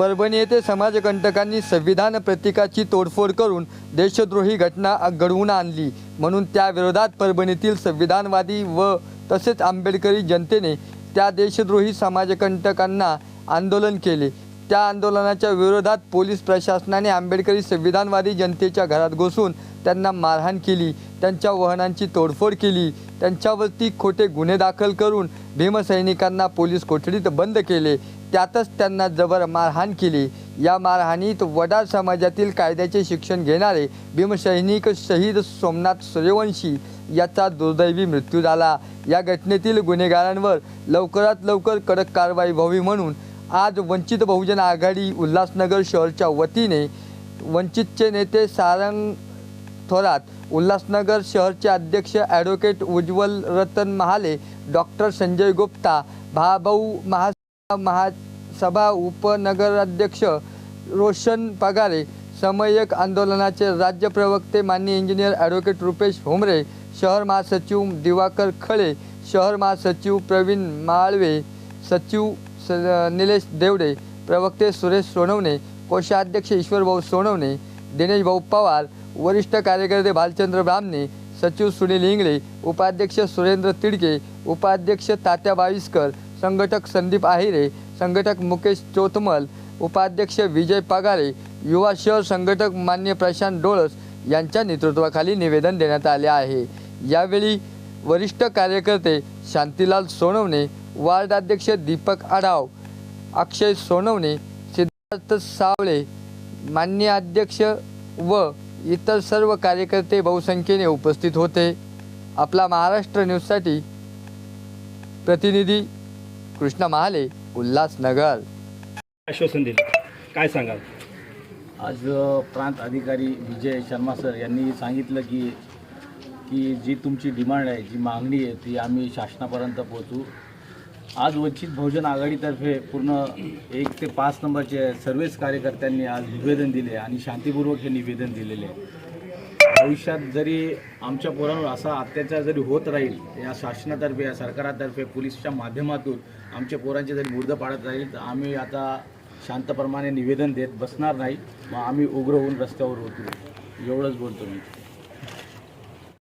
परभणी येथे समाजकंटकांनी संविधान प्रतीकाची तोडफोड करून देशद्रोही घटना घडवून आणली. म्हणून त्या विरोधात परभणीतील संविधानवादी व तसेच आंबेडकरी जनतेने त्या देशद्रोही समाजकंटकांना आंदोलन केले. त्या आंदोलनाच्या विरोधात पोलीस प्रशासनाने आंबेडकरी संविधानवादी जनतेच्या घरात घुसून त्यांना मारहाण केली. त्यांच्या वाहनांची तोडफोड केली. त्यांच्यावरती खोटे गुन्हे दाखल करून भीमसैनिकांना पोलीस कोठडीत बंद केले. त्यातच त्यांना जबर मारहाण केली. या मारहाणीत वडार समाजातील कायद्याचे शिक्षण घेणारे भीमसैनिक शहीद सोमनाथ सूर्यवंशी याचा दुर्दैवी मृत्यू झाला. या घटनेतील गुन्हेगारांवर लवकरात लवकर कडक कारवाई व्हावी म्हणून आज वंचित बहुजन आघाडी उल्हासनगर शहरच्या वतीने वंचितचे नेते सारंग थोरात उल्हासनगर शहरचे अध्यक्ष ॲडव्होकेट उज्ज्वल रतन महाले डॉक्टर संजय गुप्ता भाभाऊ महा सभा उपनगराध्यक्ष रोशन पगारे समयक आंदोलनाचे राज्य प्रवक्ते मान्य इंजिनियर ॲडव्होकेट रुपेश होमरे शहर महासचिव दिवाकर खळे शहर महासचिव प्रवीण माळवे सचिव स निलेश देवडे प्रवक्ते सुरेश सोनवणे कोषाध्यक्ष ईश्वरभाऊ सोनवणे दिनेश भाऊ पवार वरिष्ठ कार्यकर्ते भालचंद्र ब्राह्मणे सचिव सुनील इंगळे उपाध्यक्ष सुरेंद्र तिडके उपाध्यक्ष तात्या बाविस्कर संघटक संदीप आहिरे संघटक मुकेश चोतमल उपाध्यक्ष विजय पगारे युवा शहर संघटक मान्य प्रशांत डोळस यांच्या नेतृत्वाखाली निवेदन देण्यात आले आहे. यावेळी वरिष्ठ कार्यकर्ते शांतीलाल सोनवणे वार्ड अध्यक्ष दीपक आढाव अक्षय सोनवणे सिद्धार्थ सावळे मान्य अध्यक्ष व इतर सर्व कार्यकर्ते बहुसंख्येने उपस्थित होते. आपला महाराष्ट्र न्यूजसाठी प्रतिनिधी कृष्णा महाले उल्हासनगर आश्वासन दिलं? काय सांगाल? आज प्रांत अधिकारी विजय शर्मा सर यांनी सांगितलं की की जी तुमची डिमांड आहे जी मागणी आहे ती आम्ही शासनापर्यंत पोहोचू. आज वंचित बहुजन आघाडीतर्फे पूर्ण एक ते पाच नंबरचे सर्वच कार्यकर्त्यांनी आज निवेदन दिले आणि शांतीपूर्वक हे निवेदन दिलेले आहे. भविष्यात जरी आमच्या पोरांवर असा अत्याचार जरी होत राहील या शासनातर्फे या सरकारातर्फे पोलिसच्या माध्यमातून आमच्या पोरांचे जरी मुर्द पाडत राहील तर आम्ही आता शांतप्रमाणे निवेदन देत बसणार नाही. मग आम्ही उग्र होऊन रस्त्यावर होतो एवढंच बोलतो मी.